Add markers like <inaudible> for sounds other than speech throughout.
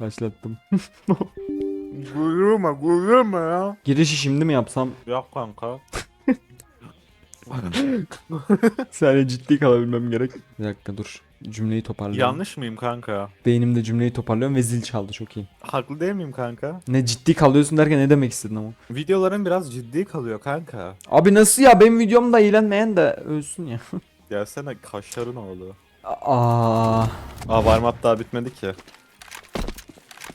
Başlattım. Gururma gururma ya. Girişi şimdi mi yapsam? Yok kanka. <laughs> Saniye ciddi kalabilmem gerek. Bir dakika dur. Cümleyi toparlıyorum. Yanlış mıyım kanka? Beynimde cümleyi toparlıyorum ve zil çaldı çok iyi. Haklı değil miyim kanka? Ne ciddi kalıyorsun derken ne demek istedin ama? Videoların biraz ciddi kalıyor kanka. Abi nasıl ya benim videomda eğlenmeyen de ölsün ya. Gelsene kaşların oğlu. Aa. Aa warm up daha bitmedi ki.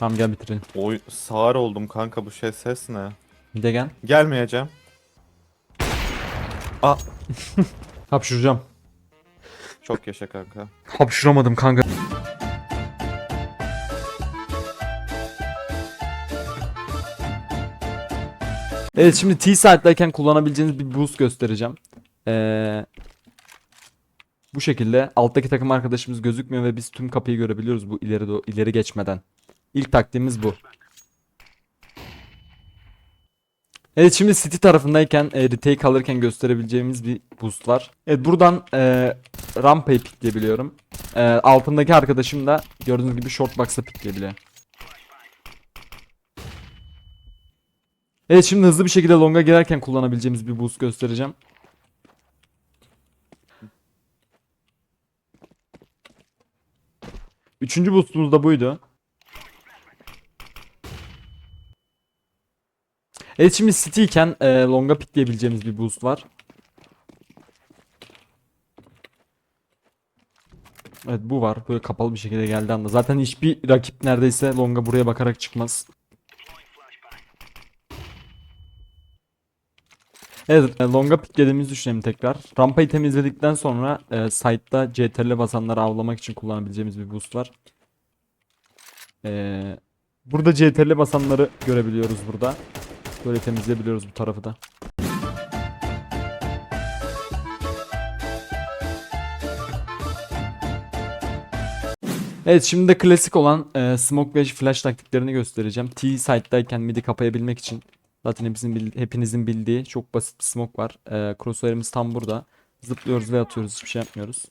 Tamam gel bitirelim. Oy sağır oldum kanka bu şey ses ne? Bir de gel. Gelmeyeceğim. Aa <laughs> Hapşuracağım. çok yaşa kanka. Hapşuramadım kanka. Evet şimdi T-Site'dayken kullanabileceğiniz bir boost göstereceğim. Ee, bu şekilde alttaki takım arkadaşımız gözükmüyor ve biz tüm kapıyı görebiliyoruz bu ileri do- ileri geçmeden. İlk taktiğimiz bu. Evet şimdi City tarafındayken e, retake alırken gösterebileceğimiz bir boost var. Evet buradan e, rampayı pikleyebiliyorum. E, altındaki arkadaşım da gördüğünüz gibi short box'a pikleyebiliyor. Evet şimdi hızlı bir şekilde longa girerken kullanabileceğimiz bir boost göstereceğim. Üçüncü boostumuz da buydu. Evet şimdi City iken e, longa pikleyebileceğimiz bir boost var. Evet bu var. Böyle kapalı bir şekilde geldi anda. Zaten hiçbir rakip neredeyse longa buraya bakarak çıkmaz. Evet, e, longa piklediğimizi düşünelim tekrar. Rampayı temizledikten sonra e, site'da CTRL basanları avlamak için kullanabileceğimiz bir boost var. E, burada CTRL basanları görebiliyoruz burada. Böyle temizleyebiliyoruz bu tarafı da. Evet şimdi de klasik olan e, smoke ve flash taktiklerini göstereceğim. T site'dayken midi kapayabilmek için zaten hepinizin, hepinizin bildiği çok basit bir smoke var. E, crosshair'imiz tam burada. Zıplıyoruz ve atıyoruz hiçbir şey yapmıyoruz.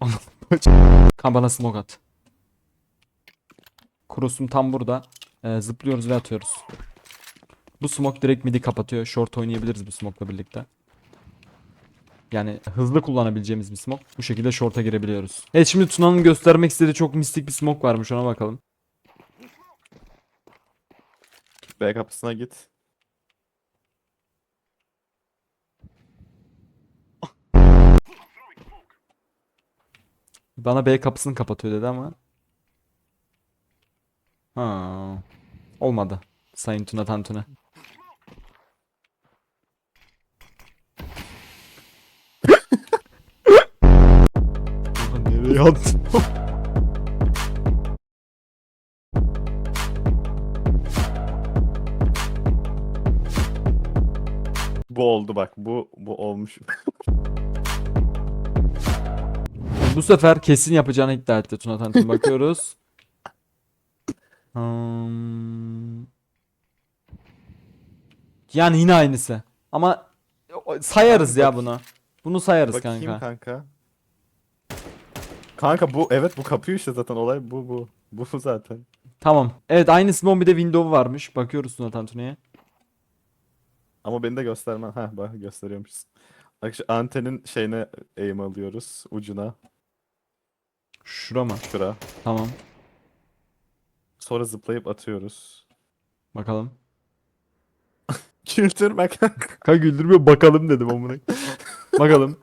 <laughs> Kan bana smoke at. Cross'um tam burada. E, zıplıyoruz ve atıyoruz. Bu smoke direkt midi kapatıyor. Short oynayabiliriz bu smoke'la birlikte. Yani hızlı kullanabileceğimiz bir smoke. Bu şekilde short'a girebiliyoruz. Evet şimdi Tuna'nın göstermek istediği çok mistik bir smoke varmış ona bakalım. B kapısına git. Bana B kapısını kapatıyor dedi ama. Ha. Olmadı. Sayın Tuna Tantuna. Nereye attın? <laughs> Bu oldu bak bu bu olmuş. Bu sefer kesin yapacağını iddia etti Tuna Tantun. Bakıyoruz. Hmm. Yani yine aynısı. Ama sayarız ya bunu. Bunu sayarız Bakayım kanka. kanka. Kanka bu evet bu kapıyor işte zaten olay bu bu. Bu zaten. Tamam. Evet aynı bir de window varmış. Bakıyoruz Tuna Tantun'a. Ama beni de göstermen. Ha bak gösteriyormuşuz. Bak şu antenin şeyine aim alıyoruz ucuna. Şura mı? Şura. Tamam. Sonra zıplayıp atıyoruz. Bakalım. <laughs> Güldürme kanka. Kanka güldürmüyor bakalım dedim amına. bakalım.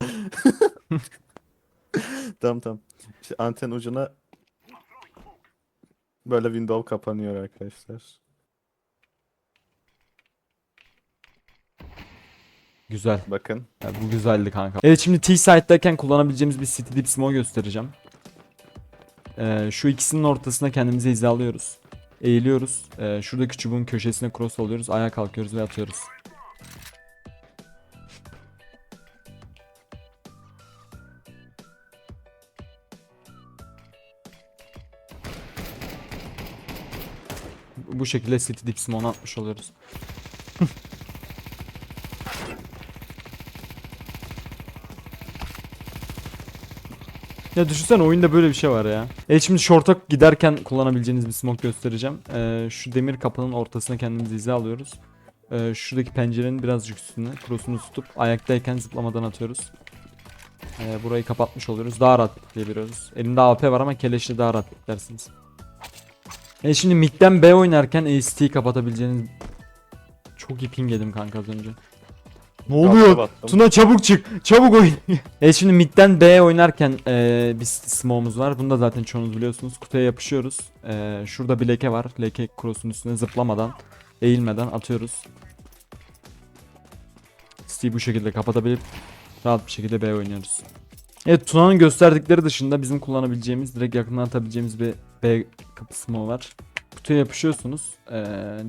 <laughs> Tamam tamam. İşte anten ucuna böyle window kapanıyor arkadaşlar. Güzel. Bakın. Ya bu güzeldi kanka. Evet şimdi T-Site'dayken kullanabileceğimiz bir City Dip Smoke göstereceğim. Ee, şu ikisinin ortasına kendimizi hizalıyoruz. Eğiliyoruz. Ee, şuradaki çubuğun köşesine cross alıyoruz. Ayağa kalkıyoruz ve atıyoruz. Bu şekilde City Dip Smoke'u atmış oluyoruz. <laughs> Ya düşünsene oyunda böyle bir şey var ya. Evet şimdi short'a giderken kullanabileceğiniz bir smoke göstereceğim. Ee, şu demir kapının ortasına kendimizi hize alıyoruz. Ee, şuradaki pencerenin birazcık üstüne cross'unu tutup ayaktayken zıplamadan atıyoruz. Ee, burayı kapatmış oluyoruz. Daha rahat pikleyebiliyoruz. Elimde AP var ama keleşle daha rahat piklersiniz. E şimdi midden B oynarken AST'yi kapatabileceğiniz... Çok iyi ping yedim kanka az önce. Ne oluyor? battım. Tuna çabuk çık. Çabuk oyun. <laughs> e şimdi midden B oynarken e, bir smoke'umuz var. Bunu da zaten çoğunuz biliyorsunuz. Kutuya yapışıyoruz. E, şurada bir leke var. Leke cross'un üstüne zıplamadan, eğilmeden atıyoruz. Steve bu şekilde kapatabilip rahat bir şekilde B oynuyoruz. Evet Tuna'nın gösterdikleri dışında bizim kullanabileceğimiz, direkt yakından atabileceğimiz bir B kapı smoke var. Kutuya yapışıyorsunuz. E,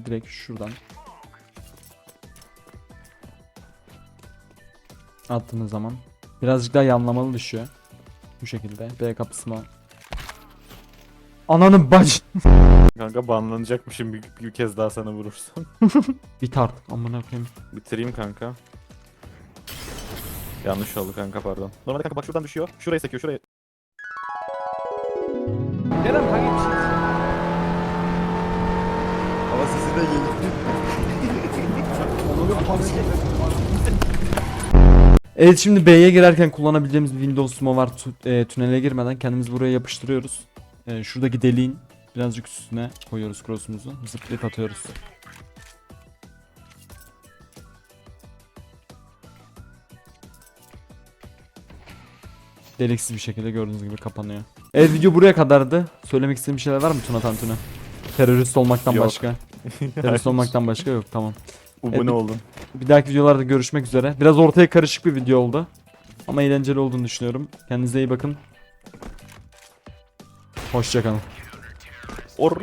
direkt şuradan attığınız zaman birazcık daha yanlamalı düşüyor. Bu şekilde B kapısı mı? Ananın bac. Kanka banlanacakmışım bir, bir kez daha sana vurursam. <laughs> Bit artık amına koyayım. Bitireyim kanka. Yanlış oldu kanka pardon. Normalde kanka bak şuradan düşüyor. Şuraya sekiyor şuraya. Kerem kanka bir şey Hava sesi de geldi. <laughs> Evet şimdi B'ye girerken kullanabileceğimiz bir Windows Mo var. Tu- e, tünele girmeden kendimizi buraya yapıştırıyoruz. E, şuradaki deliğin birazcık üstüne koyuyoruz cross'umuzu. Zıplayıp atıyoruz. Deliksiz bir şekilde gördüğünüz gibi kapanıyor. Evet video buraya kadardı. Söylemek istediğim bir şeyler var mı Tuna Tantuna? Terörist olmaktan Yok. başka. <laughs> Terörist olmaktan başka yok tamam. Ubune Evet. oldun. Bir dahaki videolarda görüşmek üzere. Biraz ortaya karışık bir video oldu. Ama eğlenceli olduğunu düşünüyorum. Kendinize iyi bakın. Hoşçakalın. Or. <laughs>